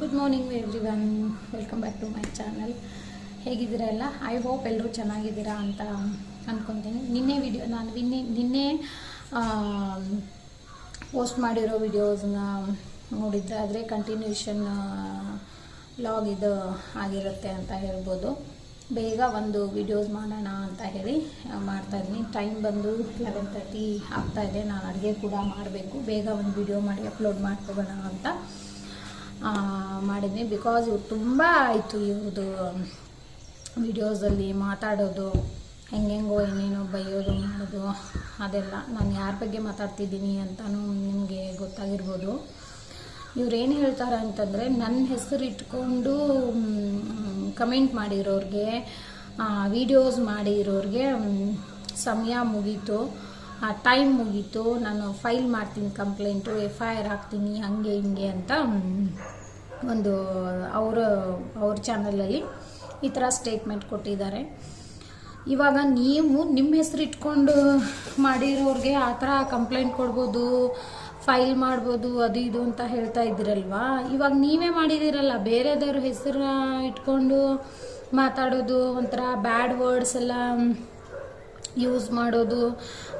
Good morning everyone welcome back to my channel ಹೇಗಿದ್ದೀರಾ ಎಲ್ಲ? I hope ಎಲ್ಲರೂ ಚೆನ್ನಾಗಿದ್ದೀರಾ ಅಂತ ಅಂದ್ಕೊತೀನಿ ನಿನ್ನೆ ವಿಡಿಯೋ ನಾನು ನಿನ್ನೆ ನಿನ್ನೆ ಪೋಸ್ಟ್ ಮಾಡಿರೋ ವಿಡಿಯೋಸ್ನ ನೋಡಿದ್ರೆ ಆದರೆ ಕಂಟಿನ್ಯೂಷನ್ ಲಾಗ್ ಇದು ಆಗಿರುತ್ತೆ ಅಂತ ಹೇಳ್ಬೋದು. ಬೇಗ ಒಂದು ವಿಡಿಯೋಸ್ ಮಾಡೋಣ ಅಂತ ಹೇಳಿ ಮಾಡ್ತಾಯಿದ್ದೀನಿ ಟೈಮ್ ಬಂದು ಲೆವೆನ್ ತರ್ಟಿ ಆಗ್ತಾಯಿದೆ ನಾನು ಅಡುಗೆ ಕೂಡ ಮಾಡಬೇಕು. ಬೇಗ ಒಂದು ವಿಡಿಯೋ ಮಾಡಿ ಅಪ್ಲೋಡ್ ಮಾಡ್ಕೋಬೋಣ ಅಂತ. ಮಾಡಿದ್ನಿ. ಬಿಕಾಸ್ ಇವ್ರು ತುಂಬ ಆಯಿತು ಇವ್ರದ್ದು ವಿಡಿಯೋಸಲ್ಲಿ ಮಾತಾಡೋದು, ಹೆಂಗೆಂಗೋ ಏನೇನೋ ಬೈಯೋದು, ಮಾಡೋದು, ಅದೆಲ್ಲ. ನಾನು ಯಾರ ಬಗ್ಗೆ ಮಾತಾಡ್ತಿದ್ದೀನಿ ಅಂತಲೂ ನಿಮಗೆ ಗೊತ್ತಾಗಿರ್ಬೋದು. ಏನು ಹೇಳ್ತಾರೆ ಅಂತಂದರೆ ನನ್ನ ಹೆಸರು ಇಟ್ಕೊಂಡು ಕಮೆಂಟ್ ಮಾಡಿರೋರಿಗೆ ವಿಡಿಯೋಸ್ ಮಾಡಿರೋರಿಗೆ ಸಮಯ ಮುಗೀತು. ಟೈಮ್ ಮುಗೀತು, ನಾನು ಫೈಲ್ ಮಾಡ್ತೀನಿ ಕಂಪ್ಲೇಂಟು ಎಫ್ ಐ ಆರ್ ಹಾಕ್ತೀನಿ, ಹಂಗೆ ಹಿಂಗೆ ಅಂತ ಒಂದು ಅವರ, ಅವ್ರ ಚಾನಲಲ್ಲಿ ಈ ಥರ ಸ್ಟೇಟ್ಮೆಂಟ್ ಕೊಟ್ಟಿದ್ದಾರೆ. ಇವಾಗ ನೀವು ನಿಮ್ಮ ಹೆಸರು ಇಟ್ಕೊಂಡು ಮಾಡಿರೋರಿಗೆ ಆ ಥರ ಕಂಪ್ಲೇಂಟ್ ಕೊಡ್ಬೋದು ಫೈಲ್ ಮಾಡ್ಬೋದು, ಅದು ಇದು ಅಂತ ಹೇಳ್ತಾ ಇದ್ದೀರಲ್ವಾ? ಇವಾಗ ನೀವೇ ಮಾಡಿದ್ದೀರಲ್ಲ, ಬೇರೆದವ್ರ ಹೆಸರು ಇಟ್ಕೊಂಡು ಮಾತಾಡೋದು ಒಂಥರ ಬ್ಯಾಡ್ ವರ್ಡ್ಸ್ ಎಲ್ಲ ಯೂಸ್ ಮಾಡೋದು,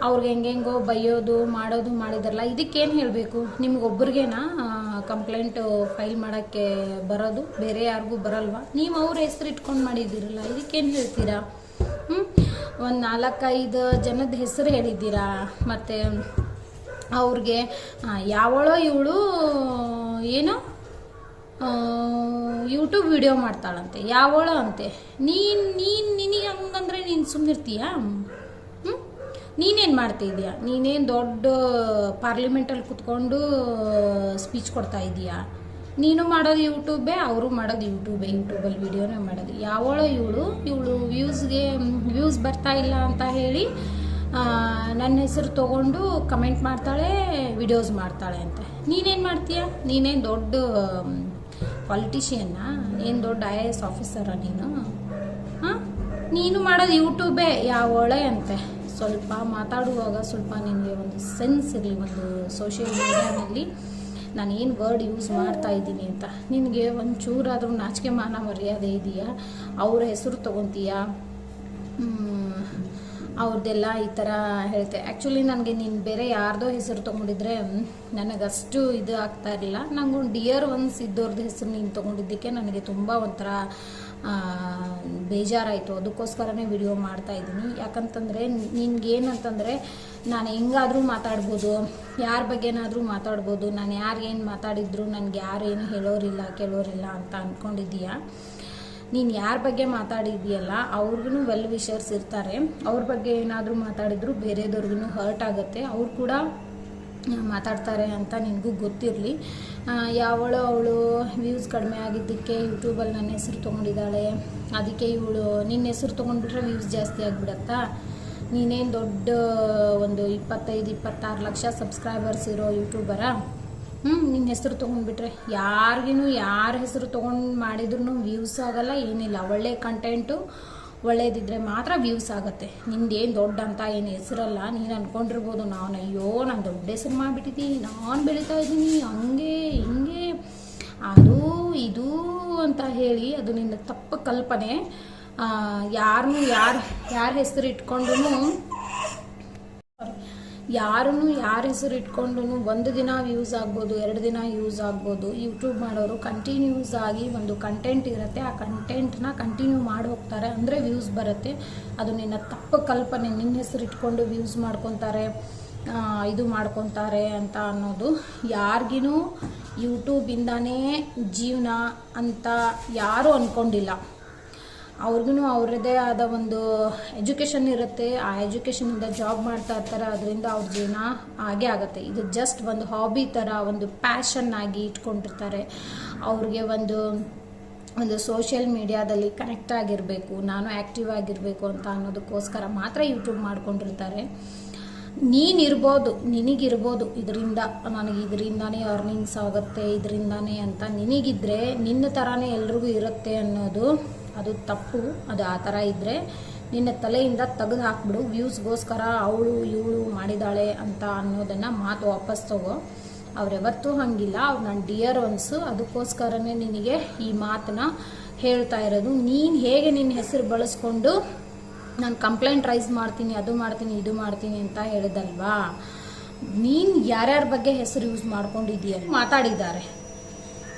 ಅವ್ರಿಗೆ ಹೆಂಗೆಂಗೋ ಬೈಯೋದು, ಮಾಡೋದು ಮಾಡಿದಾರಲ್ಲ, ಇದಕ್ಕೇನು ಹೇಳಬೇಕು? ನಿಮ್ಗೊಬ್ರಿಗೇನಾ ಕಂಪ್ಲೇಂಟ್ ಫೈಲ್ ಮಾಡೋಕ್ಕೆ ಬರೋದು? ಬೇರೆ ಯಾರಿಗೂ ಬರಲ್ವಾ? ನೀವು ಅವ್ರ ಹೆಸರು ಇಟ್ಕೊಂಡು ಮಾಡಿದ್ದೀರಲ್ಲ, ಇದಕ್ಕೇನು ಹೇಳ್ತೀರಾ? ಹ್ಞೂ ಒಂದು ನಾಲ್ಕೈದು ಜನದ ಹೆಸರು ಹೇಳಿದ್ದೀರಾ? ಮತ್ತು ಅವ್ರಿಗೆ ಯಾವಳೋ ಇವಳು, ಏನು ಯೂಟ್ಯೂಬ್ ವಿಡಿಯೋ ಮಾಡ್ತಾಳಂತೆ, ಯಾವಳೋ ಅಂತೆ. ನೀನು ನೀನು, ನಿನಗೆ ಹಂಗಂದ್ರೆ ನೀನು ಸುಮ್ಮನಿರ್ತೀಯಾ ನೀನೇನು ಮಾಡ್ತಾ ಇದೀಯಾ? ನೀನೇನು ದೊಡ್ಡ ಪಾರ್ಲಿಮೆಂಟಲ್ಲಿ ಕುತ್ಕೊಂಡು ಸ್ಪೀಚ್ ಕೊಡ್ತಾ ಇದೀಯಾ? ನೀನು ಮಾಡೋದು ಯೂಟ್ಯೂಬೇ, ಅವರು ಮಾಡೋದು ಯೂಟ್ಯೂಬೇ. ಯೂಟ್ಯೂಬಲ್ಲಿ ವೀಡಿಯೋನೇ ಮಾಡೋದು. ಯಾವಳೋ ಇವಳು ಇವಳು ವ್ಯೂಸ್ಗೆ ವ್ಯೂಸ್ ಬರ್ತಾ ಇಲ್ಲ ಅಂತ ಹೇಳಿ ನನ್ನ ಹೆಸರು ತೊಗೊಂಡು ಕಮೆಂಟ್ ಮಾಡ್ತಾಳೆ ವಿಡಿಯೋಸ್ ಮಾಡ್ತಾಳೆ ಅಂತ. ನೀನೇನು ಮಾಡ್ತೀಯ? ನೀನೇನು ದೊಡ್ಡ ಪಾಲಿಟಿಷಿಯನ್ನ ಏನು ದೊಡ್ಡ ಐ ಎ ಎಸ್ ಆಫೀಸರ ನೀನು? ಹಾಂ? ನೀನು ಮಾಡೋದು ಯೂಟ್ಯೂಬೇ, ಯಾವಳೆ ಅಂತೆ. ಸ್ವಲ್ಪ ಮಾತಾಡುವಾಗ ಸ್ವಲ್ಪ ನಿಮಗೆ ಒಂದು ಸೆನ್ಸ್ ಇರಲಿ, ಒಂದು ಸೋಷಿಯಲ್ ಮೀಡಿಯಾದಲ್ಲಿ ನಾನು ಏನು ವರ್ಡ್ ಯೂಸ್ ಮಾಡ್ತಾ ಇದ್ದೀನಿ ಅಂತ. ನಿನಗೆ ಒಂಚೂರಾದರೂ ನಾಚಿಕೆ ಮಾನ ಮರ್ಯಾದೆ ಇದೆಯಾ? ಅವರ ಹೆಸರು ತೊಗೊತೀಯಾ? ಅವ್ರದ್ದೆಲ್ಲ ಈ ಥರ ಹೇಳ್ತೆ. ಆ್ಯಕ್ಚುಲಿ ನನಗೆ ನೀನು ಬೇರೆ ಯಾರ್ದೋ ಹೆಸರು ತೊಗೊಂಡಿದ್ರೆ ನನಗಷ್ಟು ಇದು ಆಗ್ತಾ ಇರಲಿಲ್ಲ. ನಂಗೊಂದು ಡಿಯರ್ ಒನ್ಸ್ ಇದ್ದವ್ರದ್ದು ಹೆಸರು ನೀನು ತೊಗೊಂಡಿದ್ದಕ್ಕೆ ನನಗೆ ತುಂಬ ಒಂಥರ ಬೇಜಾರಾಯಿತು. ಅದಕ್ಕೋಸ್ಕರನೇ ವಿಡಿಯೋ ಮಾಡ್ತಾ ಇದ್ದೀನಿ. ಯಾಕಂತಂದರೆ ನಿನಗೇನಂತಂದರೆ, ನಾನು ಹೆಂಗಾದರೂ ಮಾತಾಡ್ಬೋದು. ಯಾರ ಬಗ್ಗೆನಾದರೂ ಮಾತಾಡ್ಬೋದು. ನಾನು ಯಾರು ಏನು ಮಾತಾಡಿದ್ರು, ನನಗೆ ಯಾರು ಏನು ಹೇಳೋರಿಲ್ಲ, ಕೇಳೋರಿಲ್ಲ ಅಂತ ಅಂದ್ಕೊಂಡಿದ್ದೀಯಾ ನೀನು ಯಾರ ಬಗ್ಗೆ ಮಾತಾಡಿದೆಯಲ್ಲ ಅವ್ರಿಗೂ ವೆಲ್ ವಿಷರ್ಸ್ ಇರ್ತಾರೆ. ಅವ್ರ ಬಗ್ಗೆ ಏನಾದರೂ ಮಾತಾಡಿದ್ರು ಬೇರೆದವ್ರಿಗೂ ಹರ್ಟ್ ಆಗುತ್ತೆ. ಅವ್ರು ಕೂಡ ಮಾತಾಡ್ತಾರೆ ಅಂತ ನಿನಗೂ ಗೊತ್ತಿರಲಿ. ಯಾವಳು ಅವಳು ವ್ಯೂಸ್ ಕಡಿಮೆ ಆಗಿದ್ದಕ್ಕೆ ಯೂಟ್ಯೂಬಲ್ಲಿ ನನ್ನ ಹೆಸರು ತೊಗೊಂಡಿದ್ದಾಳೆ. ಅದಕ್ಕೆ ಇವಳು ನಿನ್ನ ಹೆಸರು ತೊಗೊಂಡ್ಬಿಟ್ರೆ ವ್ಯೂಸ್ ಜಾಸ್ತಿ ಆಗಿಬಿಡತ್ತಾ? ನೀನೇನು ದೊಡ್ಡ, ಒಂದು ಇಪ್ಪತ್ತೈದು, ಇಪ್ಪತ್ತಾರು ಲಕ್ಷ ಸಬ್ಸ್ಕ್ರೈಬರ್ಸ್ ಇರೋ ಯೂಟ್ಯೂಬರಾ ಹ್ಞೂ ನಿನ್ನ ಹೆಸರು ತೊಗೊಂಡ್ಬಿಟ್ರೆ. ಯಾರಿಗೂ ಯಾರ ಹೆಸರು ತೊಗೊಂಡು ಮಾಡಿದ್ರು ವ್ಯೂಸ್ ಆಗಲ್ಲ, ಏನಿಲ್ಲ. ಒಳ್ಳೆ ಕಂಟೆಂಟು ಒಳ್ಳೇದಿದ್ರೆ ಮಾತ್ರ ವ್ಯೂಸ್ ಆಗುತ್ತೆ. ನಿಂದೇನು ದೊಡ್ಡ ಅಂತ ಏನು ಹೆಸರಲ್ಲ, ನೀನು ಅಂದ್ಕೊಂಡಿರ್ಬೋದು ನಾನು, ಅಯ್ಯೋ, ನಾನು ದೊಡ್ಡ ಹೆಸರು ಮಾಡಿಬಿಟ್ಟಿದ್ದೀನಿ. ನಾನು ಬೆಳೀತಾ ಇದ್ದೀನಿ, ಹಂಗೆ, ಹಿಂಗೆ. ಅದು, ಇದು ಅಂತ ಹೇಳಿ, ಅದು ನಿನ್ನ ತಪ್ಪು ಕಲ್ಪನೆ. ಯಾರನ್ನೂ ಯಾರು, ಯಾರ ಹೆಸರು ಇಟ್ಕೊಂಡು ಯಾರನ್ನು ಯಾರ ಹೆಸರು ಇಟ್ಕೊಂಡು ಒಂದು ದಿನ ವ್ಯೂಸ್ ಆಗ್ಬೋದು, ಎರಡು ದಿನ ಯೂಸ್ ಆಗ್ಬೋದು. ಯೂಟ್ಯೂಬ್ ಮಾಡೋರು ಕಂಟಿನ್ಯೂಸ್ ಆಗಿ ಒಂದು ಕಂಟೆಂಟ್ ಇರುತ್ತೆ. ಆ ಕಂಟೆಂಟ್ನ ಕಂಟಿನ್ಯೂ ಮಾಡಿ ಹೋಗ್ತಾರೆ ಅಂದರೆ ವ್ಯೂಸ್ ಬರುತ್ತೆ. ಅದು ನಿನ್ನ ತಪ್ಪು ಕಲ್ಪನೆ, ನಿನ್ನ ಹೆಸರು ಇಟ್ಕೊಂಡು ವ್ಯೂಸ್ ಮಾಡ್ಕೊತಾರೆ ಇದು ಮಾಡ್ಕೊತಾರೆ ಅಂತ ಅನ್ನೋದು. ಯಾರಿಗೂ ಯೂಟ್ಯೂಬಿಂದಾನೇ ಜೀವನ ಅಂತ ಯಾರೂ ಅಂದ್ಕೊಂಡಿಲ್ಲ ಅವ್ರಿಗೂ ಅವರದೇ ಆದ ಒಂದು ಎಜುಕೇಷನ್ ಇರುತ್ತೆ. ಆ ಎಜುಕೇಷನಿಂದ ಜಾಬ್ ಮಾಡ್ತಾ ಇರ್ತಾರೆ. ಅದರಿಂದ ಅವ್ರ ಜೀವನ ಹಾಗೆ ಆಗುತ್ತೆ. ಇದು ಜಸ್ಟ್ ಒಂದು ಹಾಬಿ ಥರ ಒಂದು ಪ್ಯಾಷನ್ ಆಗಿ ಇಟ್ಕೊಂಡಿರ್ತಾರೆ. ಅವ್ರಿಗೆ ಒಂದು ಒಂದು ಸೋಷಿಯಲ್ ಮೀಡಿಯಾದಲ್ಲಿ ಕನೆಕ್ಟ್ ಆಗಿರಬೇಕು, ನಾನು ಆ್ಯಕ್ಟಿವ್ ಆಗಿರಬೇಕು ಅಂತ ಅನ್ನೋದಕ್ಕೋಸ್ಕರ ಮಾತ್ರ ಯೂಟ್ಯೂಬ್ ಮಾಡ್ಕೊಂಡಿರ್ತಾರೆ. ನೀನಿರ್ಬೋದು, ನಿನಗಿರ್ಬೋದು, ಇದರಿಂದ, ನನಗೆ ಇದರಿಂದಾನೇ ಅರ್ನಿಂಗ್ಸ್ ಆಗುತ್ತೆ, ಇದರಿಂದಾನೇ ಅಂತ ನಿನಗಿದ್ರೆ ನಿನ್ನ ಥರನೇ ಎಲ್ರಿಗೂ ಇರುತ್ತೆ ಅನ್ನೋದು ಅದು ತಪ್ಪು, ಅದು ಆ ಥರ ಇದ್ದರೆ ನಿನ್ನ ತಲೆಯಿಂದ ತೆಗೆದು ಹಾಕ್ಬಿಡು, ವ್ಯೂಸ್ಗೋಸ್ಕರ ಅವಳು ಇವಳು ಮಾಡಿದಾಳೆ ಅಂತ ಅನ್ನೋದನ್ನು ಮಾತು ವಾಪಸ್ ತಗೋ. ಅವರೆವತ್ತೂ ಹಂಗಿಲ್ಲ, ಅವ್ರು ನನ್ನ ಡಿಯರ್ ಒನ್ಸು ಅದಕ್ಕೋಸ್ಕರನೇ ನಿನಗೆ ಈ ಮಾತನ್ನ ಹೇಳ್ತಾ ಇರೋದು. ನೀನು ಹೇಗೆ ನಿನ್ನ ಹೆಸರು ಬಳಸ್ಕೊಂಡು ನಾನು ಕಂಪ್ಲೇಂಟ್ ರೈಸ್ ಮಾಡ್ತೀನಿ, ಅದು ಮಾಡ್ತೀನಿ, ಇದು ಮಾಡ್ತೀನಿ ಅಂತ ಹೇಳಿದಲ್ವಾ? ನೀನು ಯಾರ್ಯಾರ ಬಗ್ಗೆ ಹೆಸರು ಯೂಸ್ ಮಾಡ್ಕೊಂಡಿದೀಯ ಮಾತಾಡಿದ್ದಾರೆ.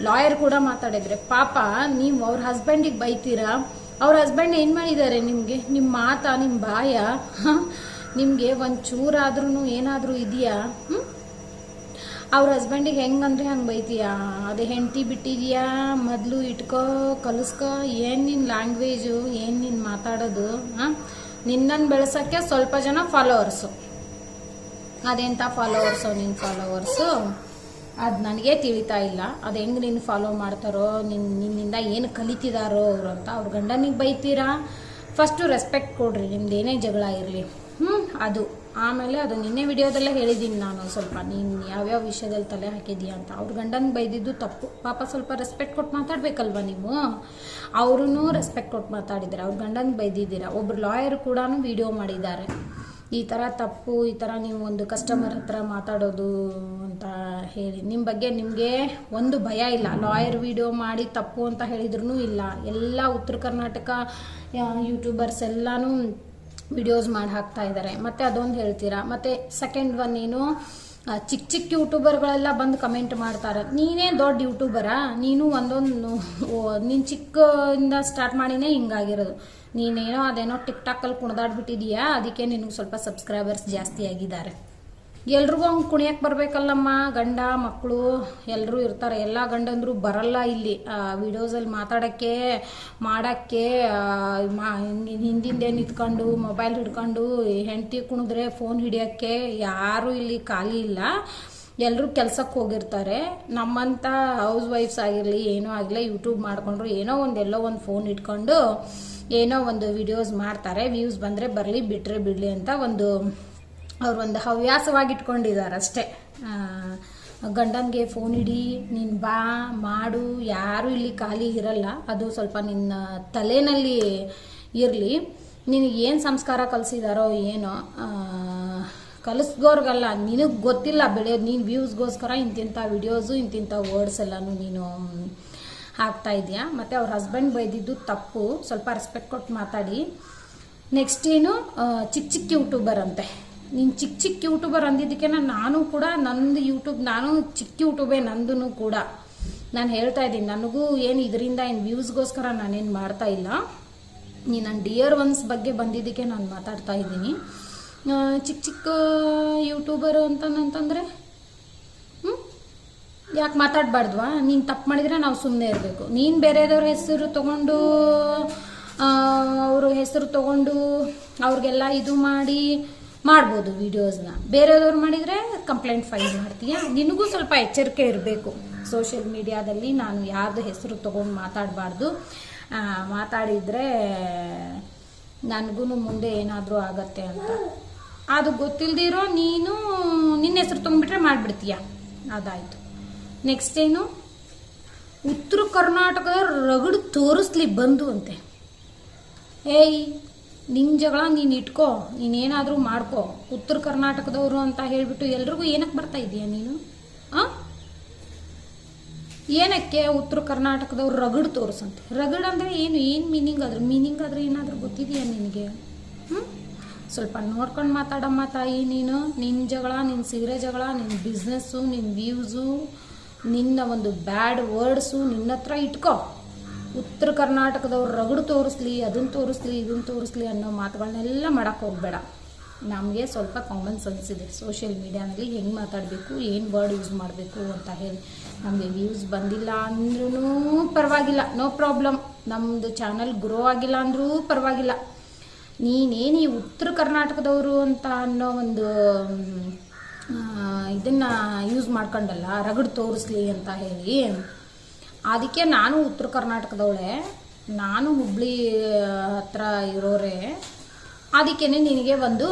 ಲಾಯರ್ ಕೂಡ ಮಾತಾಡಿದ್ರೆ, ಪಾಪ, ನೀವು ಅವ್ರ ಹಸ್ಬೆಂಡಿಗೆ ಬೈತೀರಾ? ಅವ್ರ ಹಸ್ಬೆಂಡ್ ಏನು ಮಾಡಿದ್ದಾರೆ ನಿಮಗೆ? ನಿಮ್ಮ ಮಾತ ನಿಮ್ಮ ಬಾಯ? ನಿಮಗೆ ಒಂದು ಚೂರಾದ್ರೂ ಏನಾದರೂ ಇದೆಯಾ? ಹ್ಞೂ ಅವ್ರ ಹಸ್ಬೆಂಡಿಗೆ ಹೆಂಗಂದ್ರೆ ಹಂಗೆ ಬೈತೀಯಾ? ಅದೇ ಹೆಂಡತಿ ಬಿಟ್ಟಿದೀಯಾ? ಮೊದಲು ಇಟ್ಕೋ, ಕಲಿಸ್ಕೋ, ಏನು ನಿನ್ನ ಲ್ಯಾಂಗ್ವೇಜು, ಏನು ನಿನ್ನ ಮಾತಾಡೋದು? ಹಾಂ? ನಿನ್ನನ್ನು ಬೆಳೆಸೋಕ್ಕೆ ಸ್ವಲ್ಪ ಜನ ಫಾಲೋವರ್ಸು. ಅದೆಂಥ ಫಾಲೋವರ್ಸು ನಿನ್ನ ಫಾಲೋವರ್ಸು? ಅದು ನನಗೆ ತಿಳಿತಾ ಇಲ್ಲ. ಅದು ಹೆಂಗೆ ನೀನು ಫಾಲೋ ಮಾಡ್ತಾರೋ ನಿನ್ನ ನಿನ್ನಿಂದ ಏನು ಕಲಿತಿದಾರೋ ಅವರು ಅಂತ ಅವ್ರ ಗಂಡನಿಗೆ ಬೈತೀರಾ? ಫಸ್ಟು ರೆಸ್ಪೆಕ್ಟ್ ಕೊಡ್ರಿ, ನಿಮ್ದು ಏನೇ ಜಗಳ ಇರಲಿ. ಹ್ಞೂ ಅದು. ಆಮೇಲೆ ಅದು ನಿನ್ನೆ ವಿಡಿಯೋದಲ್ಲೇ ಹೇಳಿದ್ದೀನಿ ನಾನು ಸ್ವಲ್ಪ. ನೀನು ಯಾವ್ಯಾವ ವಿಷಯದಲ್ಲಿ ತಲೆ ಹಾಕಿದೀಯ ಅಂತ. ಅವ್ರ ಗಂಡನ ಬೈದಿದ್ದು ತಪ್ಪು. ಪಾಪ ಸ್ವಲ್ಪ ರೆಸ್ಪೆಕ್ಟ್ ಕೊಟ್ಟು ಮಾತಾಡಬೇಕಲ್ವ ನೀವು? ಅವ್ರೂ ರೆಸ್ಪೆಕ್ಟ್ ಕೊಟ್ಟು ಮಾತಾಡಿದ್ದಾರೆ ಅವ್ರ ಗಂಡನ ಬೈದಿದ್ದೀರಾ? ಒಬ್ರು ಲಾಯರ್ ಕೂಡ ವಿಡಿಯೋ ಮಾಡಿದ್ದಾರೆ. ಈ ಥರ ತಪ್ಪು, ಈ ಥರ ನೀವು ಒಂದು ಕಸ್ಟಮರ್ ಹತ್ರ ಮಾತಾಡೋದು ಹೇಳಿ. ನಿಮ್ಮ ಬಗ್ಗೆ ನಿಮಗೆ ಒಂದು ಭಯ ಇಲ್ಲ. ಲಾಯರ್ ವಿಡಿಯೋ ಮಾಡಿ ತಪ್ಪು ಅಂತ ಹೇಳಿದ್ರೂ ಇಲ್ಲ. ಎಲ್ಲ ಉತ್ತರ ಕರ್ನಾಟಕ ಯೂಟ್ಯೂಬರ್ಸ್ ಎಲ್ಲನೂ ವಿಡಿಯೋಸ್ ಮಾಡಿ ಹಾಕ್ತಾ ಇದ್ದಾರೆ ಮತ್ತೆ ಅದೊಂದು ಹೇಳ್ತೀರಾ? ಮತ್ತೆ ಸೆಕೆಂಡ್ ಒನ್ ಏನು? ಚಿಕ್ಕ ಚಿಕ್ಕ ಯೂಟ್ಯೂಬರ್ಗಳೆಲ್ಲ ಬಂದು ಕಮೆಂಟ್ ಮಾಡ್ತಾರೆ. ನೀನೇ ದೊಡ್ಡ ಯೂಟ್ಯೂಬರಾ ನೀನು ಒಂದೊಂದು ನೀನು ಚಿಕ್ಕಿಂದ ಸ್ಟಾರ್ಟ್ ಮಾಡಿನೇ ಹಿಂಗಾಗಿರೋದು. ನೀನೇನೋ ಅದೇನೋ ಟಿಕ್ ಟಾಕಲ್ಲಿ ಕುಣಿದಾಡ್ಬಿಟ್ಟಿದೀಯಾ? ಅದಕ್ಕೆ ನಿನಗೆ ಸ್ವಲ್ಪ ಸಬ್ಸ್ಕ್ರೈಬರ್ಸ್ ಜಾಸ್ತಿ ಆಗಿದ್ದಾರೆ. ಎಲ್ರಿಗೂ ಅವ್ನು ಕುಣಿಯಕ್ಕೆ ಬರಬೇಕಲ್ಲಮ್ಮ. ಗಂಡ ಮಕ್ಕಳು ಎಲ್ಲರೂ ಇರ್ತಾರೆ. ಎಲ್ಲ ಗಂಡಂದ್ರು ಬರಲ್ಲ ಇಲ್ಲಿ ವಿಡಿಯೋಸಲ್ಲಿ ಮಾತಾಡೋಕ್ಕೆ, ಮಾಡೋಕ್ಕೆ ಮಾ ಹಿಂದಿಂದೆ ನಿಂತ್ಕೊಂಡು, ಮೊಬೈಲ್ ಹಿಡ್ಕೊಂಡು, ಹೆಂಡತಿ ಕುಣಿದ್ರೆ ಫೋನ್ ಹಿಡಿಯೋಕ್ಕೆ ಯಾರೂ ಇಲ್ಲಿ ಖಾಲಿ ಇಲ್ಲ. ಎಲ್ಲರೂ ಕೆಲ್ಸಕ್ಕೆ ಹೋಗಿರ್ತಾರೆ. ನಮ್ಮಂಥ ಹೌಸ್ ವೈಫ್ಸ್ ಆಗಿರಲಿ, ಏನೋ ಆಗಲಿ ಯೂಟ್ಯೂಬ್ ಮಾಡಿಕೊಂಡ್ರು ಏನೋ ಒಂದು ಎಲ್ಲೋ ಒಂದು ಫೋನ್ ಇಟ್ಕೊಂಡು ಏನೋ ಒಂದು ವಿಡಿಯೋಸ್ ಮಾಡ್ತಾರೆ. ವ್ಯೂಸ್ ಬಂದರೆ ಬರಲಿ ಬಿಟ್ಟರೆ ಬಿಡಲಿ ಅಂತ ಒಂದು ಅವ್ರು ಒಂದು ಹವ್ಯಾಸವಾಗಿ ಇಟ್ಕೊಂಡಿದ್ದಾರೆ ಅಷ್ಟೇ ಗಂಡನಿಗೆ ಫೋನ್ ಇಡಿ, ನೀನು ಬಾ, ಮಾಡು, ಯಾರೂ ಇಲ್ಲಿ ಖಾಲಿ ಇರಲ್ಲ. ಅದು ಸ್ವಲ್ಪ ನಿನ್ನ ತಲೆನಲ್ಲಿ ಇರಲಿ. ನಿನಗೆ ಏನು ಸಂಸ್ಕಾರ ಕಲಿಸಿದಾರೋ ಏನೋ ಕಲಿಸ್ಗೋರ್ಗಲ್ಲ ನಿನಗೆ ಗೊತ್ತಿಲ್ಲ ಬೆಳೆಯೋದು ನೀನು ವ್ಯೂಸ್ಗೋಸ್ಕರ ಇಂತಿಂಥ ವಿಡಿಯೋಸು ಇಂತಿಂಥ ವರ್ಡ್ಸ್ ಎಲ್ಲನೂ ನೀನು ಹಾಕ್ತಾ ಇದೆಯಾ? ಮತ್ತು ಅವ್ರ ಹಸ್ಬೆಂಡ್ ಬೈದಿದ್ದು ತಪ್ಪು. ಸ್ವಲ್ಪ ರೆಸ್ಪೆಕ್ಟ್ ಕೊಟ್ಟು ಮಾತಾಡಿ. ನೆಕ್ಸ್ಟ್ ಏನು ಚಿಕ್ಕ ಚಿಕ್ಕ ಯೂಟ್ಯೂಬರ್ ಅಂತೆ. ನೀನು ಚಿಕ್ಕ ಚಿಕ್ಕ ಯೂಟ್ಯೂಬರ್ ಅಂದಿದ್ದಕ್ಕೆ ನಾನು ಕೂಡ ನಂದು ಯೂಟ್ಯೂಬ್, ನಾನು ಚಿಕ್ಕ ಯೂಟ್ಯೂಬೇ ನಂದು ಕೂಡ. ನಾನು ಹೇಳ್ತಾ ಇದ್ದೀನಿ, ನನಗೂ ಏನು ಇದರಿಂದ ಏನು ವ್ಯೂಸ್ಗೋಸ್ಕರ ನಾನೇನು ಮಾಡ್ತಾ ಇಲ್ಲ. ನೀ ನನ್ನ ಡಿಯರ್ ಒನ್ಸ್ ಬಗ್ಗೆ ಬಂದಿದ್ದಕ್ಕೆ ನಾನು ಮಾತಾಡ್ತಾ ಇದ್ದೀನಿ. ಚಿಕ್ಕ ಚಿಕ್ಕ ಯೂಟ್ಯೂಬರು ಅಂತಂತಂದರೆ ಹ್ಞೂ ಯಾಕೆ ಮಾತಾಡಬಾರ್ದ್ವಾ ನೀನು ತಪ್ಪು ಮಾಡಿದರೆ ನಾವು ಸುಮ್ಮನೆ ಇರಬೇಕು. ನೀನು ಬೇರೆದವ್ರ ಹೆಸರು ತಗೊಂಡು ಅವರು ಹೆಸರು ತಗೊಂಡು ಅವ್ರಿಗೆಲ್ಲ ಇದು ಮಾಡಿ ಮಾಡ್ಬೋದು ವಿಡಿಯೋಸ್ನ ಬೇರೆಯವ್ರು ಮಾಡಿದರೆ ಕಂಪ್ಲೇಂಟ್ ಫೈಲ್ ಮಾಡ್ತೀಯ? ನಿನಗೂ ಸ್ವಲ್ಪ ಎಚ್ಚರಿಕೆ ಇರಬೇಕು. ಸೋಷಿಯಲ್ ಮೀಡಿಯಾದಲ್ಲಿ ನಾನು ಯಾರ್ದು ಹೆಸರು ತೊಗೊಂಡು ಮಾತಾಡಬಾರ್ದು. ಮಾತಾಡಿದರೆ ನನಗೂ ಮುಂದೆ ಏನಾದರೂ ಆಗತ್ತೆ ಅಂತ. ಅದು ಗೊತ್ತಿಲ್ದಿರೋ ನೀನು ನಿನ್ನ ಹೆಸರು ತೊಗೊಂಡ್ಬಿಟ್ರೆ ಮಾಡಿಬಿಡ್ತೀಯ. ಅದಾಯಿತು. ನೆಕ್ಸ್ಟ್ ಏನು? ಉತ್ತರ ಕರ್ನಾಟಕದ ರಗಡು ತೋರಿಸ್ಲಿ ಬಂದು ಅಂತೆ. ಏಯ್ ನಿನ್ನ ಜಗಳ ನೀನು ಇಟ್ಕೋ ನೀನೇನಾದರೂ ಮಾಡ್ಕೋ. ಉತ್ತರ ಕರ್ನಾಟಕದವರು ಅಂತ ಹೇಳಿಬಿಟ್ಟು ಎಲ್ರಿಗೂ ಏನಕ್ಕೆ ಬರ್ತಾ ಇದೀಯ ನೀನು? ಆ? ಏನಕ್ಕೆ ಉತ್ತರ ಕರ್ನಾಟಕದವ್ರು ರಗಡ್ ತೋರಿಸಂತೆ? ರಗಡ್ ಅಂದರೆ ಏನು? ಏನು ಮೀನಿಂಗ್ ಅದ್ರ ಮೀನಿಂಗ್ ಆದರೆ ಏನಾದರೂ ಗೊತ್ತಿದೆಯಾ ನಿನಗೆ? ಹ್ಞೂ ಸ್ವಲ್ಪ ನೋಡ್ಕೊಂಡು ಮಾತಾಡಮ್ಮ ತಾಯಿ ನೀನು. ನಿನ್ನ ಜಗಳ ನಿನ್ನ ಸೀರೆ ಜಗಳ ನಿನ್ನ ಬಿಸ್ನೆಸ್ಸು ನಿನ್ನ ವ್ಯೂಸು ನಿನ್ನ ಒಂದು ಬ್ಯಾಡ್ ವರ್ಡ್ಸು ನಿನ್ನ ಹತ್ರ ಇಟ್ಕೋ. ಉತ್ತರ ಕರ್ನಾಟಕದವ್ರು ರಗಡು ತೋರಿಸ್ಲಿ ಅದನ್ನು ತೋರಿಸ್ಲಿ ಇದನ್ನು ತೋರಿಸ್ಲಿ ಅನ್ನೋ ಮಾತುಗಳನ್ನೆಲ್ಲ ಮಾಡೋಕೆ ಹೋಗಬೇಡ. ನಮಗೆ ಸ್ವಲ್ಪ ಕಾಮನ್ ಸೆನ್ಸ್ ಇದೆ. ಸೋಷಿಯಲ್ ಮೀಡ್ಯಾನಲ್ಲಿ ಹೆಂಗೆ ಮಾತಾಡಬೇಕು, ಏನು ವರ್ಡ್ ಯೂಸ್ ಮಾಡಬೇಕು ಅಂತ ಹೇಳಿ. ನಮಗೆ ವ್ಯೂಸ್ ಬಂದಿಲ್ಲ ಅಂದ್ರೂ ಪರವಾಗಿಲ್ಲ. ನೋ ಪ್ರಾಬ್ಲಮ್ ನಮ್ಮದು ಚಾನಲ್ ಗ್ರೋ ಆಗಿಲ್ಲ ಅಂದರೂ ಪರವಾಗಿಲ್ಲ. ನೀನೇನು ಈ ಉತ್ತರ ಕರ್ನಾಟಕದವರು ಅಂತ ಅನ್ನೋ ಒಂದು ಇದನ್ನು ಯೂಸ್ ಮಾಡ್ಕೊಂಡಲ್ಲ, ರಗಡು ತೋರಿಸ್ಲಿ ಅಂತ ಹೇಳಿ ಅದಕ್ಕೆ ನಾನು ಉತ್ತರ ಕರ್ನಾಟಕದವಳೆ. ನಾನು ಹುಬ್ಳಿ ಹತ್ರ ಇರೋರೆ. ಅದಕ್ಕೇ ನಿನಗೆ ಒಂದು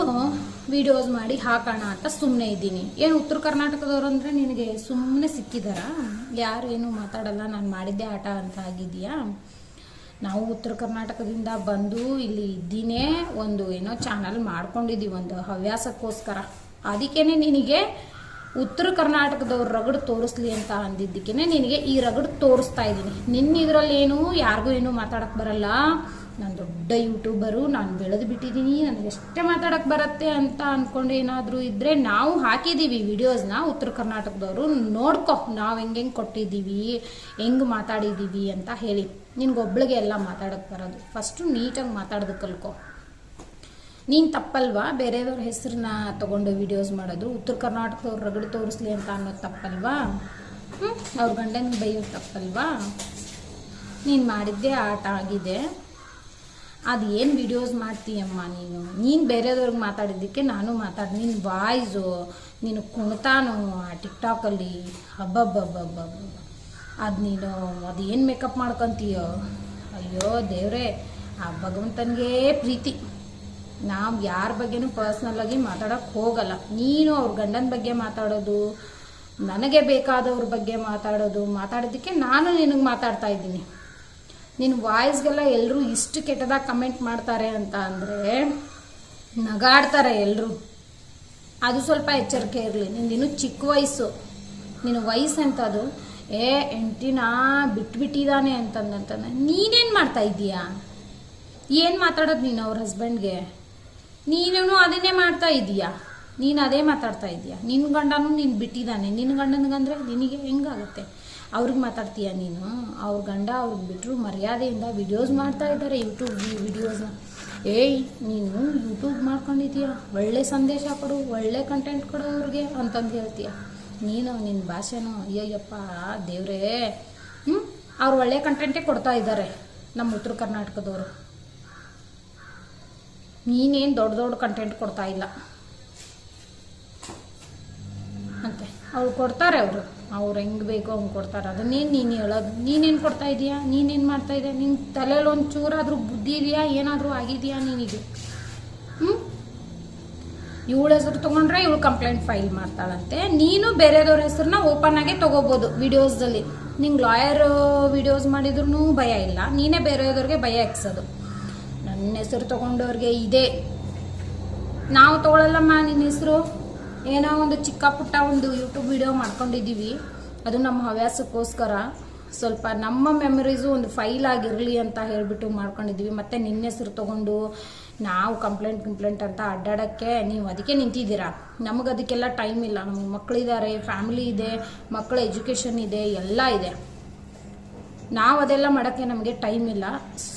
ವಿಡಿಯೋಸ್ ಮಾಡಿ ಹಾಕೋಣ ಅಂತ ಸುಮ್ಮನೆ ಇದ್ದೀನಿ. ಏನು ಉತ್ತರ ಕರ್ನಾಟಕದವ್ರು ಅಂದರೆ ನಿನಗೆ ಸುಮ್ಮನೆ ಸಿಕ್ಕಿದಾರ? ಯಾರು ಏನು ಮಾತಾಡಲ್ಲ, ನಾನು ಮಾಡಿದ್ದೆ ಆಟ ಅಂತ ಆಗಿದೆಯಾ ನಾವು ಉತ್ತರ ಕರ್ನಾಟಕದಿಂದ ಬಂದು ಇಲ್ಲಿ ಇದ್ದೀನೇ ಒಂದು ಏನೋ ಚಾನಲ್ ಮಾಡ್ಕೊಂಡಿದ್ದೀವಿ ಒಂದು ಹವ್ಯಾಸಕ್ಕೋಸ್ಕರ. ಅದಕ್ಕೇ ನಿನಗೆ ಉತ್ತರ ಕರ್ನಾಟಕದವ್ರು ರಗಡು ತೋರಿಸ್ಲಿ ಅಂತ ಅಂದಿದ್ದಕ್ಕೆ ನಿನಗೆ ಈ ರಗಡು ತೋರಿಸ್ತಾ ಇದ್ದೀನಿ. ನಿನ್ನ ಇದರಲ್ಲಿ ಏನು, ಯಾರಿಗೂ ಏನು ಮಾತಾಡಕ್ಕೆ ಬರಲ್ಲ. ನಾನು ದೊಡ್ಡ ಯೂಟ್ಯೂಬರು, ನಾನು ಬೆಳೆದು ಬಿಟ್ಟಿದ್ದೀನಿ ನನಗೆ ಎಷ್ಟೇ ಮಾತಾಡಕ್ಕೆ ಬರುತ್ತೆ ಅಂತ ಅಂದ್ಕೊಂಡು ಏನಾದರೂ ಇದ್ದರೆ ನಾವು ಹಾಕಿದ್ದೀವಿ ವಿಡಿಯೋಸ್ನ ಉತ್ತರ ಕರ್ನಾಟಕದವರು. ನೋಡ್ಕೊ, ನಾವು ಹೆಂಗೆ ಹೆಂಗೆ ಕೊಟ್ಟಿದ್ದೀವಿ ಹೆಂಗೆ ಮಾತಾಡಿದ್ದೀವಿ ಅಂತ ಹೇಳಿ. ನಿನ್ಗೊಬ್ಳಿಗೆ ಎಲ್ಲ ಮಾತಾಡಕ್ಕೆ ಬರೋದು. ಫಸ್ಟು ನೀಟಾಗಿ ಮಾತಾಡೋದು ಕಲ್ಕೊ. ನೀನು ತಪ್ಪಲ್ವಾ? ಬೇರೆಯವ್ರ ಹೆಸರನ್ನ ತಗೊಂಡು ವಿಡಿಯೋಸ್ ಮಾಡೋದು? ಉತ್ತರ ಕರ್ನಾಟಕದವ್ರು ರಗಡು ತೋರಿಸ್ಲಿ ಅಂತ ಅನ್ನೋದು ತಪ್ಪಲ್ವಾ? ಹ್ಞೂ ಅವ್ರ ಗಂಡನ ಬೈಯೋದು ತಪ್ಪಲ್ವಾ? ನೀನು ಮಾಡಿದ್ದೇ ಆಟ ಆಗಿದೆ. ಅದು ಏನು ವಿಡಿಯೋಸ್ ಮಾಡ್ತೀಯಮ್ಮ ನೀನು? ನೀನು ಬೇರೆಯವ್ರಿಗೆ ಮಾತಾಡಿದ್ದಕ್ಕೆ ನಾನು ಮಾತಾಡಿ ನಿನ್ನ ವಾಯ್ಸು ನೀನು ಕುಣಿತಾನು ಆ ಟಿಕ್ಟಾಕಲ್ಲಿ ಹಬ್ಬಬ್ಬಬ್ಬಬ್ಬ ಅದು ನೀನು ಅದು ಏನು ಮೇಕಪ್ ಮಾಡ್ಕೊತೀಯೋ? ಅಯ್ಯೋ ದೇವರೇ, ಆ ಭಗವಂತನಿಗೆ ಪ್ರೀತಿ. ನಾವು ಯಾರ ಬಗ್ಗೆನೂ ಪರ್ಸ್ನಲ್ಲಾಗಿ ಮಾತಾಡೋಕ್ಕೆ ಹೋಗಲ್ಲ. ನೀನು ಅವ್ರ ಗಂಡನ ಬಗ್ಗೆ ಮಾತಾಡೋದು, ನನಗೆ ಬೇಕಾದವ್ರ ಬಗ್ಗೆ ಮಾತಾಡೋದು, ಮಾತಾಡೋದಕ್ಕೆ ನಾನು ನಿನಗೆ ಮಾತಾಡ್ತಾ ಇದ್ದೀನಿ. ನಿನ್ನ ವಾಯ್ಸ್ಗೆಲ್ಲ ಎಲ್ಲರೂ ಇಷ್ಟು ಕೆಟ್ಟದಾಗ ಕಮೆಂಟ್ ಮಾಡ್ತಾರೆ ಅಂತ ಅಂದರೆ ನಗಾಡ್ತಾರೆ ಎಲ್ಲರೂ ಅದು ಸ್ವಲ್ಪ ಎಚ್ಚರಿಕೆ ಇರಲಿ. ನಿಂದಿನ್ನು ಚಿಕ್ಕ ವಯಸ್ಸು. ನಿನ್ನ ವಯಸ್ಸು ಅಂತದು ಏ, ಎಂಟಿನ ಬಿಟ್ಬಿಟ್ಟಿದ್ದಾನೆ ಅಂತಂದಂತ ನೀನೇನು ಮಾಡ್ತಾ ಇದ್ದೀಯಾ? ಏನು ಮಾತಾಡೋದು ನೀನು ಅವ್ರ ಹಸ್ಬೆಂಡ್ಗೆ ನೀನು ಅದನ್ನೇ ಮಾಡ್ತಾ ಇದೀಯಾ ನೀನು ಅದೇ ಮಾತಾಡ್ತಾ ಇದೀಯಾ ನಿನ್ನ ಗಂಡನೂ ನೀನು ಬಿಟ್ಟಿದ್ದಾನೆ. ನಿನ್ನ ಗಂಡನಿಗಂದ್ರೆ ನಿನಗೆ ಹೆಂಗಾಗುತ್ತೆ? ಅವ್ರಿಗೆ ಮಾತಾಡ್ತೀಯ ನೀನು? ಅವ್ರ ಗಂಡ ಅವ್ರಿಗೆ ಬಿಟ್ಟರು ಮರ್ಯಾದೆಯಿಂದ ವಿಡಿಯೋಸ್ ಮಾಡ್ತಾ ಇದ್ದಾರೆ ಯೂಟ್ಯೂಬ್ ವಿಡಿಯೋಸ್ನ ಏಯ್, ನೀನು ಯೂಟ್ಯೂಬ್ ಮಾಡ್ಕೊಂಡಿದ್ದೀಯ? ಒಳ್ಳೆ ಸಂದೇಶ ಕೊಡು, ಒಳ್ಳೆ ಕಂಟೆಂಟ್ ಕೊಡು ಅವ್ರಿಗೆ ಅಂತಂದು ಹೇಳ್ತೀಯ? ನೀನು ನಿನ್ನ ಭಾಷೆನೂ, ಅಯ್ಯಯ್ಯಪ್ಪ, ದೇವ್ರೇ. ಹ್ಞೂ ಅವ್ರು ಒಳ್ಳೆ ಕಂಟೆಂಟೇ ಕೊಡ್ತಾ ಇದ್ದಾರೆ ನಮ್ಮ ಉತ್ತರ ಕರ್ನಾಟಕದವರು. ನೀನೇನು ದೊಡ್ಡ ದೊಡ್ಡ ಕಂಟೆಂಟ್ ಕೊಡ್ತಾ ಇಲ್ಲ. ಅಂತೆ ಅವ್ರು ಕೊಡ್ತಾರೆ ಅವರು. ಅವ್ರು ಹೆಂಗೆ ಬೇಕೋ ಅವ್ನು ಕೊಡ್ತಾರೆ. ಅದನ್ನೇನು ನೀನು ಹೇಳೋದು? ನೀನೇನು ಕೊಡ್ತಾ ಇದೀಯಾ? ನೀನೇನು ಮಾಡ್ತಾ ಇದೆಯಾ? ನಿನ್ನ ತಲೆಯಲ್ಲಿ ಒಂದು ಚೂರಾದರೂ ಬುದ್ಧಿ ಇದೆಯಾ? ಏನಾದರೂ ಆಗಿದೆಯಾ ನಿನಗೆ? ಹ್ಞೂ ಇವಳ ಹೆಸರು ತೊಗೊಂಡ್ರೆ ಇವಳು ಕಂಪ್ಲೇಂಟ್ ಫೈಲ್ ಮಾಡ್ತಾಳಂತೆ. ನೀನು ಬೇರೆದವ್ರ ಹೆಸರನ್ನ ಓಪನ್ ಆಗಿ ತೊಗೋಬೋದು ವಿಡಿಯೋಸಲ್ಲಿ ನಿಂಗೆ ಲಾಯರ್ ವಿಡಿಯೋಸ್ ಮಾಡಿದ್ರು ಭಯ ಇಲ್ಲ. ನೀನೇ ಬೇರೆಯವ್ರಿಗೆ ಭಯ ಹಾಕ್ಸೋದು ನನ್ನ ಹೆಸರು ತೊಗೊಂಡವ್ರಿಗೆ ಇದೆ. ನಾವು ತಗೊಳ್ಳಲ್ಲಮ್ಮ ನಿನ್ನ ಹೆಸರು. ಏನೋ ಒಂದು ಚಿಕ್ಕ ಪುಟ್ಟ ಒಂದು ಯೂಟ್ಯೂಬ್ ವಿಡಿಯೋ ಮಾಡ್ಕೊಂಡಿದ್ದೀವಿ. ಅದು ನಮ್ಮ ಹವ್ಯಾಸಕ್ಕೋಸ್ಕರ. ಸ್ವಲ್ಪ ನಮ್ಮ ಮೆಮರೀಸು ಒಂದು ಫೈಲ್ ಆಗಿರಲಿ ಅಂತ ಹೇಳಿಬಿಟ್ಟು ಮಾಡ್ಕೊಂಡಿದ್ದೀವಿ. ಮತ್ತು ನಿನ್ನ ಹೆಸರು ತೊಗೊಂಡು ನಾವು ಕಂಪ್ಲೇಂಟ್ ಕಂಪ್ಲೇಂಟ್ ಅಂತ ಅಡ್ಡಾಡೋಕ್ಕೆ ನೀವು ಅದಕ್ಕೆ ನಿಂತಿದ್ದೀರಾ? ನಮಗೆ ಅದಕ್ಕೆಲ್ಲ ಟೈಮ್ ಇಲ್ಲ. ನಮಗೆ ಮಕ್ಕಳಿದ್ದಾರೆ ಫ್ಯಾಮಿಲಿ ಇದೆ ಮಕ್ಕಳ ಎಜುಕೇಷನ್ ಇದೆ, ಎಲ್ಲ ಇದೆ. ನಾವು ಅದೆಲ್ಲ ಮಾಡೋಕ್ಕೆ ನಮಗೆ ಟೈಮ್ ಇಲ್ಲ.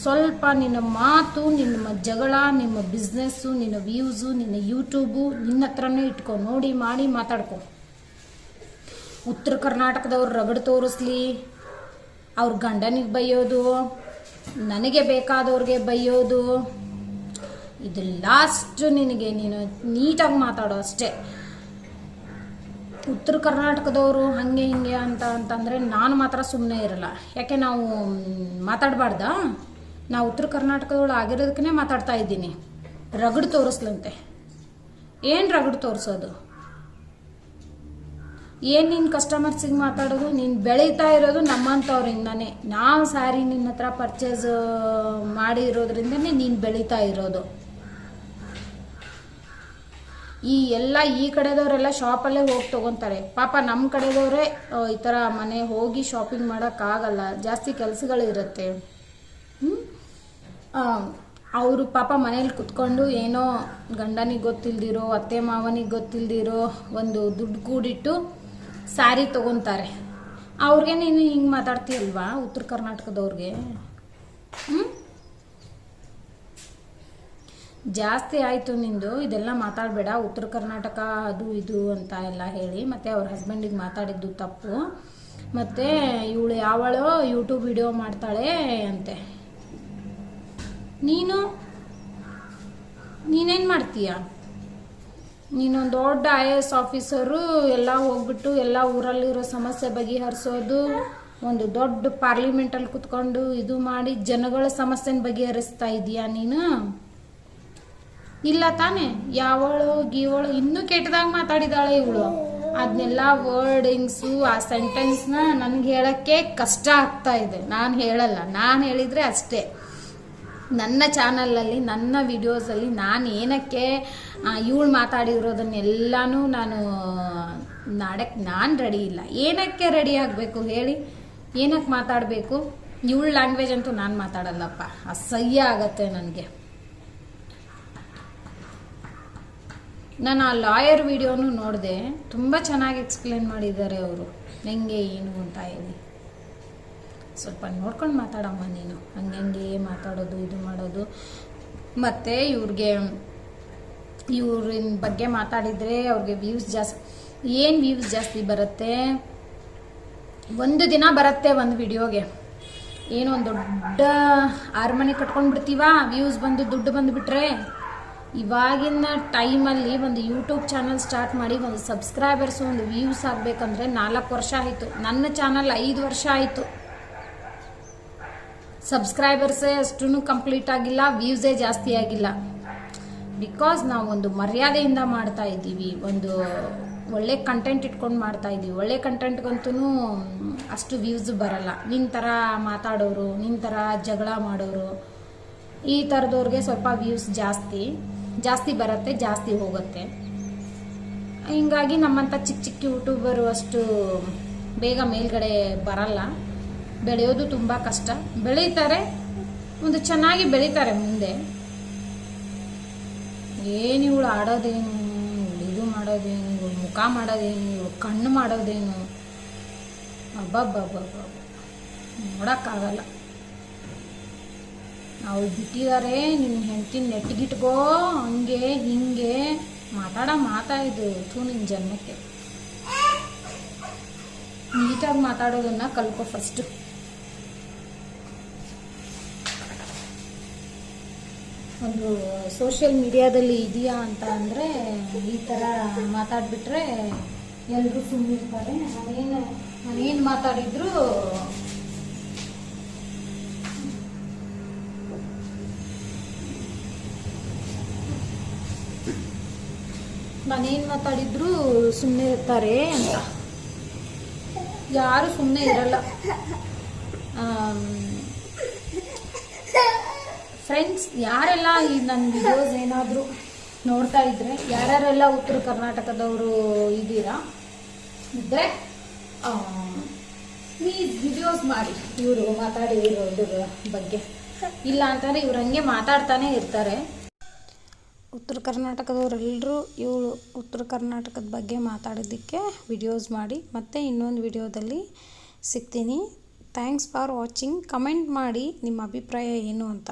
ಸ್ವಲ್ಪ ನಿನ್ನ ಮಾತು ನಿಮ್ಮ ಜಗಳ ನಿಮ್ಮ ಬಿಸ್ನೆಸ್ಸು ನಿನ್ನ ವ್ಯೂಸು ನಿನ್ನ ಯೂಟ್ಯೂಬು ನಿನ್ನ ಹತ್ರನೇ ಇಟ್ಕೊ, ನೋಡಿ, ಮಾಡಿ ಮಾತಾಡ್ಕೊ. ಉತ್ತರ ಕರ್ನಾಟಕದವ್ರು ರಗಡ್ ತೋರಿಸ್ಲಿ, ಅವ್ರ ಗಂಡನಿಗೆ ಬೈಯೋದು, ನನಗೆ ಬೇಕಾದವ್ರಿಗೆ ಬೈಯೋದು. ಇದು ಲಾಸ್ಟ್ ನಿನಗೆ ನೀನು ನೀಟಾಗಿ ಮಾತಾಡೋ ಅಷ್ಟೇ. ಉತ್ತರ ಕರ್ನಾಟಕದವರು ಹಾಗೆ ಹಿಂಗೆ ಅಂತ ಅಂತಂದರೆ ನಾನು ಮಾತ್ರ ಸುಮ್ಮನೆ ಇರಲ್ಲ. ಯಾಕೆ ನಾವು ಮಾತಾಡಬಾರ್ದಾ? ನಾವು ಉತ್ತರ ಕರ್ನಾಟಕದವಳು ಆಗಿರೋದಕ್ಕೇ ಮಾತಾಡ್ತಾ ಇದ್ದೀನಿ. ರಗಡು ತೋರಿಸ್ಲಂತೆ. ಏನು ರಗಡು ತೋರಿಸೋದು? ಏನು ನಿನ್ನ ಕಸ್ಟಮರ್ಸಿಗೆ ಮಾತಾಡೋದು? ನೀನು ಬೆಳೀತಾ ಇರೋದು ನಮ್ಮಂಥವ್ರಿಂದಾನೆ ನಾವು ಸ್ಯಾರಿ ನಿನ್ನ ಹತ್ರ ಪರ್ಚೇಸ್ ಮಾಡಿರೋದ್ರಿಂದನೇ ನೀನು ಬೆಳೀತಾ ಇರೋದು. ಈ ಎಲ್ಲ ಈ ಕಡೆದವರೆಲ್ಲ ಶಾಪಲ್ಲೇ ಹೋಗಿ ತೊಗೊತಾರೆ. ಪಾಪ ನಮ್ಮ ಕಡೆದವರೇ ಈ ಥರ ಮನೆ ಹೋಗಿ ಶಾಪಿಂಗ್ ಮಾಡೋಕ್ಕಾಗಲ್ಲ. ಜಾಸ್ತಿ ಕೆಲಸಗಳಿರುತ್ತೆ. ಅವರು ಪಾಪ ಮನೇಲಿ ಕುತ್ಕೊಂಡು ಏನೋ ಗಂಡನಿಗೆ ಗೊತ್ತಿಲ್ದಿರೋ, ಅತ್ತೆ ಮಾವನಿಗೆ ಗೊತ್ತಿಲ್ದಿರೋ ಒಂದು ದುಡ್ಡು ಕೂಡಿಟ್ಟು ಸ್ಯಾರಿ ತೊಗೊತಾರೆ. ಅವ್ರಿಗೆ ನೀನು ಹಿಂಗೆ ಮಾತಾಡ್ತೀಯಲ್ವಾ? ಉತ್ತರ ಕರ್ನಾಟಕದವ್ರಿಗೆ? ಹ್ಞೂ ಜಾಸ್ತಿ ಆಯಿತು ನಿಂದು, ಇದೆಲ್ಲ ಮಾತಾಡಬೇಡ, ಉತ್ತರ ಕರ್ನಾಟಕ ಅದು ಇದು ಅಂತ ಎಲ್ಲ ಹೇಳಿ, ಮತ್ತು ಅವ್ರ ಹಸ್ಬೆಂಡಿಗೆ ಮಾತಾಡಿದ್ದು ತಪ್ಪು. ಮತ್ತು ಇವಳು ಯಾವಳೋ ಯೂಟ್ಯೂಬ್ ವಿಡಿಯೋ ಮಾಡ್ತಾಳೆ ಅಂತೆ. ನೀನು? ನೀನೇನು ಮಾಡ್ತೀಯ? ನೀನೊಂದು ದೊಡ್ಡ ಐ ಎ ಎಸ್ ಆಫೀಸರು ಎಲ್ಲ ಹೋಗ್ಬಿಟ್ಟು ಎಲ್ಲ ಊರಲ್ಲಿರೋ ಸಮಸ್ಯೆ ಬಗೆಹರಿಸೋದು, ಒಂದು ದೊಡ್ಡ ಪಾರ್ಲಿಮೆಂಟಲ್ಲಿ ಕುತ್ಕೊಂಡು ಇದು ಮಾಡಿ ಜನಗಳ ಸಮಸ್ಯೆನ ಬಗೆಹರಿಸ್ತಾ ಇದೀಯಾ ನೀನು? ಇಲ್ಲ ತಾನೇ, ಯಾವಳು ಗೀವಳು ಇನ್ನೂ ಕೆಟ್ಟದಾಗ ಮಾತಾಡಿದಾಳೆ ಇವಳು. ಅದನ್ನೆಲ್ಲ ವರ್ಡಿಂಗ್ಸು, ಆ ಸೆಂಟೆನ್ಸ್ನ ನನಗೆ ಹೇಳೋಕ್ಕೆ ಕಷ್ಟ ಆಗ್ತಾ ಇದೆ. ನಾನು ಹೇಳಲ್ಲ, ನಾನು ಹೇಳಿದರೆ ಅಷ್ಟೇ. ನನ್ನ ಚಾನಲಲ್ಲಿ, ನನ್ನ ವಿಡಿಯೋಸಲ್ಲಿ ನಾನು ಏನಕ್ಕೆ ಇವಳು ಮಾತಾಡಿರೋದನ್ನೆಲ್ಲನೂ ನಾನು ನಾಡಕ್ಕೆ ನಾನು ರೆಡಿ ಇಲ್ಲ. ಏನಕ್ಕೆ ರೆಡಿ ಆಗಬೇಕು ಹೇಳಿ? ಏನಕ್ಕೆ ಮಾತಾಡಬೇಕು? ಇವಳ ಲ್ಯಾಂಗ್ವೇಜ್ ಅಂತೂ ನಾನು ಮಾತಾಡಲ್ಲಪ್ಪ. ಅಸಹ್ಯ ಆಗತ್ತೆ ನನಗೆ. ನಾನು ಆ ಲಾಯರ್ ವಿಡಿಯೋನು ನೋಡಿದೆ. ತುಂಬ ಚೆನ್ನಾಗಿ ಎಕ್ಸ್ಪ್ಲೇನ್ ಮಾಡಿದ್ದಾರೆ ಅವರು. ಹೆಂಗೆ ಏನು ಅಂತ ಹೇಳಿ. ಸ್ವಲ್ಪ ನೋಡ್ಕೊಂಡು ಮಾತಾಡಮ್ಮ ನೀನು. ಹಂಗೆ ಮಾತಾಡೋದು, ಇದು ಮಾಡೋದು. ಮತ್ತು ಇವ್ರಿಗೆ, ಇವ್ರಿನ ಬಗ್ಗೆ ಮಾತಾಡಿದರೆ ಅವ್ರಿಗೆ ವ್ಯೂಸ್ ಜಾಸ್ತಿ ಏನು ವ್ಯೂಸ್ ಜಾಸ್ತಿ ಬರುತ್ತೆ? ಒಂದು ದಿನ ಬರುತ್ತೆ ಒಂದು ವಿಡಿಯೋಗೆ. ಏನೋ ಒಂದು ದೊಡ್ಡ ಆರ್ಮನೆ ಕಟ್ಕೊಂಡು ಬಿಡ್ತೀವ ವ್ಯೂಸ್ ಬಂದು ದುಡ್ಡು ಬಂದುಬಿಟ್ರೆ? ಇವಾಗಿನ ಟೈಮಲ್ಲಿ ಒಂದು ಯೂಟ್ಯೂಬ್ ಚಾನಲ್ ಸ್ಟಾರ್ಟ್ ಮಾಡಿ ಒಂದು ಸಬ್ಸ್ಕ್ರೈಬರ್ಸ್ ಒಂದು ವ್ಯೂಸ್ ಆಗಬೇಕಂದ್ರೆ ನಾಲ್ಕು ವರ್ಷ ಆಯಿತು. ನನ್ನ ಚಾನಲ್ ಐದು ವರ್ಷ ಆಯಿತು. ಸಬ್ಸ್ಕ್ರೈಬರ್ಸೇ ಅಷ್ಟು ಕಂಪ್ಲೀಟ್ ಆಗಿಲ್ಲ, ವ್ಯೂಸೇ ಜಾಸ್ತಿ ಆಗಿಲ್ಲ. ಬಿಕಾಸ್ ನಾವು ಒಂದು ಮರ್ಯಾದೆಯಿಂದ ಮಾಡ್ತಾ ಇದ್ದೀವಿ, ಒಂದು ಒಳ್ಳೆ ಕಂಟೆಂಟ್ ಇಟ್ಕೊಂಡು ಮಾಡ್ತಾ ಇದ್ದೀವಿ. ಒಳ್ಳೆ ಕಂಟೆಂಟ್ಗಂತೂ ಅಷ್ಟು ವ್ಯೂಸ್ ಬರಲ್ಲ. ನಿನ್ನ ಥರ ಮಾತಾಡೋರು ನಿನ್ನ ಥರ ಜಗಳ ಮಾಡೋರು, ಈ ಥರದವ್ರಿಗೆ ಸ್ವಲ್ಪ ವ್ಯೂಸ್ ಜಾಸ್ತಿ. ಜಾಸ್ತಿ ಬರುತ್ತೆ, ಜಾಸ್ತಿ ಹೋಗುತ್ತೆ. ಹಿಂಗಾಗಿ ನಮ್ಮಂಥ ಚಿಕ್ಕ ಚಿಕ್ಕ ಯೂಟ್ಯೂಬರು ಅಷ್ಟು ಬೇಗ ಮೇಲ್ಗಡೆ ಬರಲ್ಲ. ಬೆಳೆಯೋದು ತುಂಬ ಕಷ್ಟ. ಬೆಳೀತಾರೆ, ಒಂದು ಚೆನ್ನಾಗಿ ಬೆಳೀತಾರೆ ಮುಂದೆ. ಏನು ಇವಳು ಆಡೋದೇನು, ಇದು ಮಾಡೋದೇನು, ಇವಳು ಮುಖ ಮಾಡೋದೇನು, ಇವಳು ಕಣ್ಣು ಮಾಡೋದೇನು. ಅಬ್ಬಬ್ಬಬ್ಬಬ್ಬ ನೋಡೋಕ್ಕಾಗಲ್ಲ. ಅವ್ಳು ಬಿಟ್ಟಿದ್ದಾರೆ ನಿನ್ನ ಹೆಂಡ್ತಿನ ನೆಟ್ಟಿಗಿಟ್ಕೋ ಹಂಗೆ ಹಿಂಗೆ ಮಾತಾಡ ಮಾತಾ ಇದು ಥೂ ನಿನ್ನ ಜನ್ಮಕ್ಕೆ. ನೀಟಾಗಿ ಮಾತಾಡೋದನ್ನ ಕಲ್ಕೊ ಫಸ್ಟು ಒಂದು ಸೋಷಿಯಲ್ ಮೀಡಿಯಾದಲ್ಲಿ ಇದೆಯಾ ಅಂತ ಅಂದರೆ ಈ ಥರ ಮಾತಾಡಿಬಿಟ್ರೆ ಎಲ್ಲರೂ ಸುಮ್ಮನಿರ್ತಾರೆ ನಾನೇನು ನಾನೇನು ಮಾತಾಡಿದ್ರು ನಾನೇನು ಮಾತಾಡಿದ್ರು ಸುಮ್ಮನೆ ಇರ್ತಾರೆ ಅಂತ. ಯಾರು ಸುಮ್ಮನೆ ಇರಲ್ಲ. ಫ್ರೆಂಡ್ಸ್ ಯಾರೆಲ್ಲ ಈ ನನ್ನ ವಿಡಿಯೋಸ್ ಏನಾದರೂ ನೋಡ್ತಾ ಇದ್ರೆ, ಯಾರ್ಯಾರೆಲ್ಲ ಉತ್ತರ ಕರ್ನಾಟಕದವರು ಇದ್ದೀರಾ, ಇದ್ರೆ ಪ್ಲೀಸ್ ವಿಡಿಯೋಸ್ ಮಾಡಿ. ಇವರು ಮಾತಾಡಿ ಇದ್ರ ಬಗ್ಗೆ. ಇಲ್ಲ ಅಂತಂದರೆ ಇವ್ರು ಹಂಗೆ ಮಾತಾಡ್ತಾನೆ ಇರ್ತಾರೆ. ಉತ್ತರ ಕರ್ನಾಟಕದವರೆಲ್ಲರೂ ಇವಳು ಉತ್ತರ ಕರ್ನಾಟಕದ ಬಗ್ಗೆ ಮಾತಾಡಿದ್ದಕ್ಕೆ ವಿಡಿಯೋಸ್ ಮಾಡಿ ಮತ್ತೆ ಇನ್ನೊಂದು ವಿಡಿಯೋದಲ್ಲಿ ಸಿಗ್ತೀನಿ. ಥ್ಯಾಂಕ್ಸ್ ಫಾರ್ ವಾಚಿಂಗ್ ಕಮೆಂಟ್ ಮಾಡಿ ನಿಮ್ಮ ಅಭಿಪ್ರಾಯ ಏನು ಅಂತ.